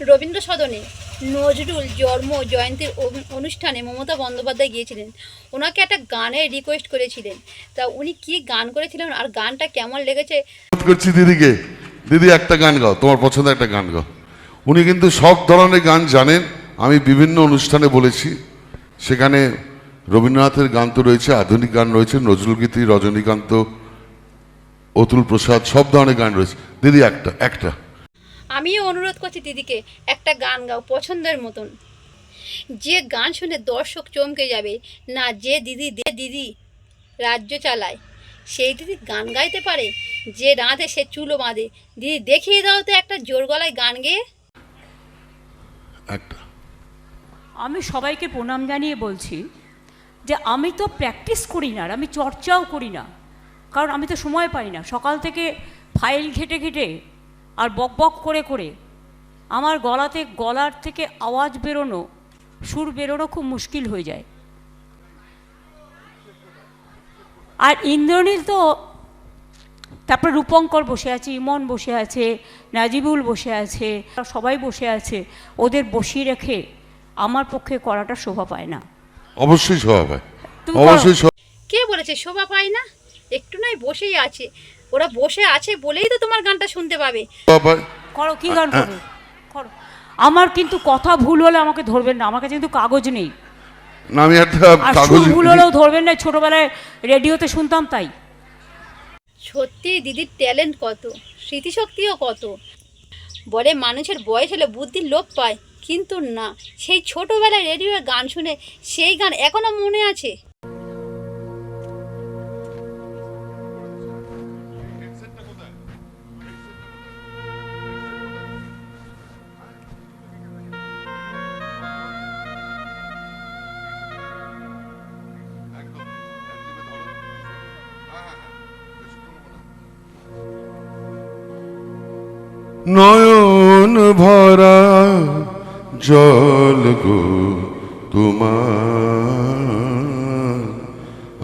রবীন্দ্র সদনে নজরুল জন্ম জয়ন্তীর অনু- অনুষ্ঠানে মমতা বন্দ্যোপাধ্যায় গিয়েছিলেন। ওনাকে একটা গানের রিকোয়েস্ট করেছিলেন। তা উনি কি গান করেছিলেন আর গানটা কেমন লেগেছে? করছি দিদিকে। দিদি, একটা গান গাও, তোমার পছন্দের একটা গান গাও। উনি কিন্তু সব ধরনের গান জানেন। আমি বিভিন্ন অনুষ্ঠানে বলেছি। সেখানে রবীন্দ্রনাথের গান তো রয়েছে, আধুনিক গান রয়েছে নজরুলগীতি রজনীকান্ত, অতুল প্রসাদ, সব ধরনের গান রয়েছে। দিদি, একটা একটা। আমিও অনুরোধ করছি দিদিকে একটা গান গাও পছন্দের মতন। যে গান শুনে দর্শক চমকে যাবে না যে দিদি দে দিদি রাজ্য চালায় সেই দিদি গান গাইতে পারে যে রাঁধে সে চুলো বাঁধে। দিদি দেখিয়ে দাও তো একটা জোর গলায় গান গেয়ে একটা। আমি সবাইকে প্রণাম জানিয়ে বলছি যে আমি তো প্র্যাকটিস করি না আর আমি চর্চাও করি না। কারণ আমি তো সময় পাই না। সকাল থেকে ফাইল ঘেটে ঘেটে আর বক বক করে করে আমার গলাতে গলার থেকে আওয়াজ বেরোনো সুর বেরোনো খুব মুশকিল হয়ে যায়। আর ইন্দ্রনীল তো তারপরে রূপঙ্কর বসে আছে ইমন বসে আছে নাজিবুল বসে আছে সবাই বসে আছে ওদের বসিয়ে রেখে আমার পক্ষে করাটা শোভা পায় না। অবশ্যই শোভা তুমি অবশ্যই কে বলেছে শোভা পায় না? একটু নয় বসেই আছে। ওরা বসে আছে বলেই তো তোমার গানটা শুনতে পাবে। করো কি গান করো করো। আমার কিন্তু কথা ভুল হলে আমাকে ধরবেন না আমার কাছে কিন্তু কাগজ নেই। না আমি একটা কাগজ ভুল হলেও ধরবেন না ছোটবেলায় রেডিওতে শুনতাম তাই। সত্যি দিদির ট্যালেন্ট কত স্মৃতিশক্তিও কত। বলে মানুষের বয়স হলে বুদ্ধির লোপ পায় কিন্তু না সেই ছোটোবেলায় রেডিওয়ে গান শুনে সেই গান এখনও মনে আছে? নয়ন ভরা জল গো তোমার।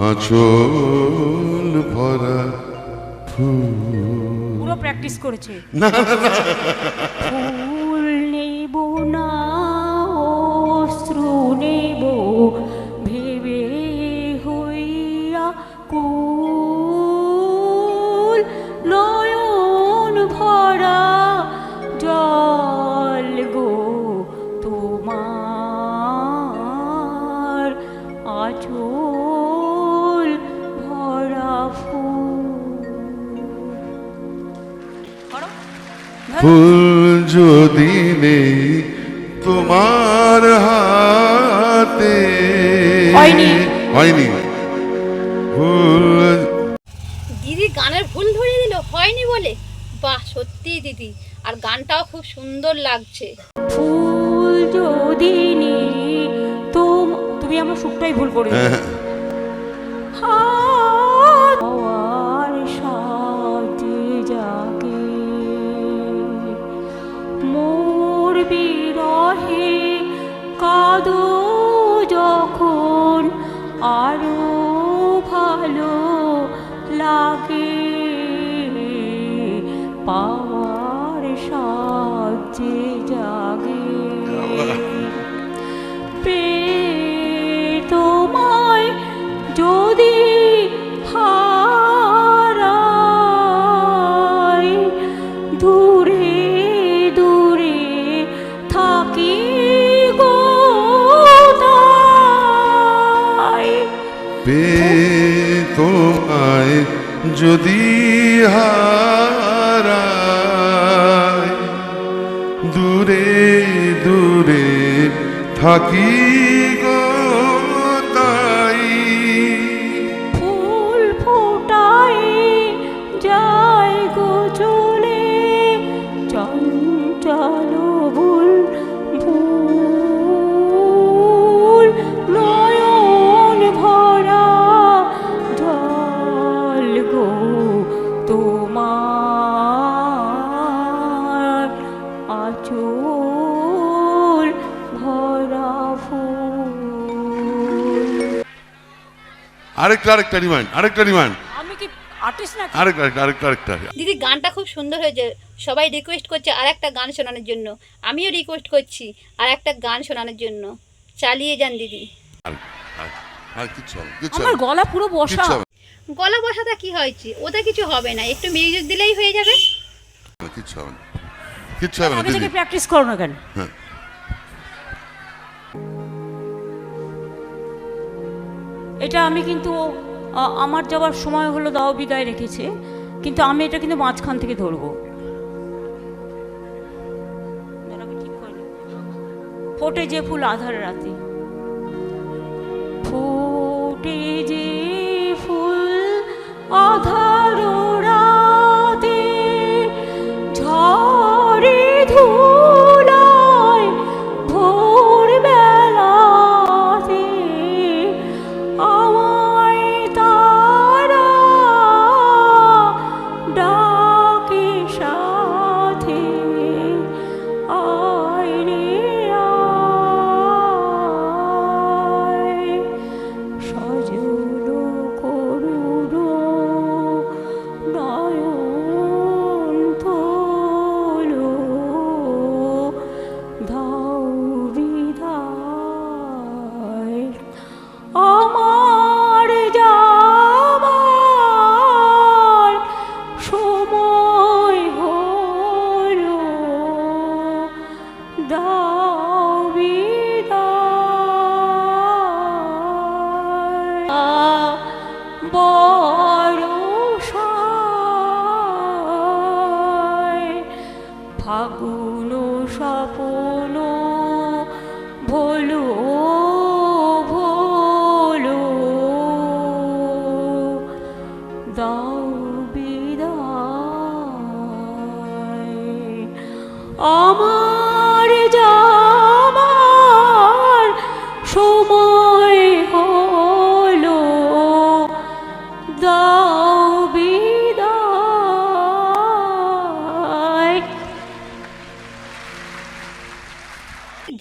আচল ভরা পুরো প্র্যাকটিস করেছে। না ফুল যদি নেই তোমার হাতে। হয়নি। হয়নি। ফুল দিদি গানের ভুল ধরিয়ে দিল হয়নি বলে। বাহ সত্যি দিদি। আর গানটাও খুব সুন্দর লাগছে। ফুল যদি নেই তুমি আমার সুখটাই ভুল করে বিরহে কাদো যখন ভালো লাগে। পেয়ে তোমায় যদি দূরে পে তোমায় যদি হারায় দূরে দূরে থাকি তোমার আচল ভরা ফুল। আরেকটা আরেকটা রিমান্ড আরেকটা রিমান্ড আমি কি আর্টিস্ট না আরেকটা আরেকটা আরেকটা আরেকটা। দিদি গানটা খুব সুন্দর হয়েছে। সবাই রিকোয়েস্ট করছে আর একটা গান শোনানোর জন্য। আমিও রিকোয়েস্ট করছি আর একটা গান শোনানোর জন্য। চালিয়ে যান দিদি। আর কিচ্ছু আমার গলা পুরো বসা। গলা বসাটা কি হয়েছে ওটা কিছু হবে না একটু মিউজিক দিলেই হয়ে যাবে। না, কিচ্ছু হবে না। কিচ্ছু হবে না দিদি। প্র্যাকটিস করো না কেন? হ্যাঁ। এটা আমি কিন্তু আমার যাওয়ার সময় হলো দাও বিদায় রেখেছে। কিন্তু আমি এটা কিন্তু মাঝখান থেকে ধরবো। ফোটে যে ফুল আধার রাতে। ফোটে ভোলো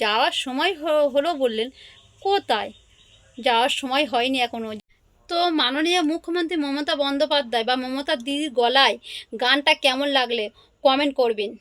যাওয়ার সময় হলো বললেন, কোথায়? যাওয়ার সময় হয়নি এখনও তো মাননীয় মুখ্যমন্ত্রী মমতা বন্দ্যোপাধ্যায় বা মমতা দিদির গলায় গানটা কেমন লাগলে কমেন্ট করবেন।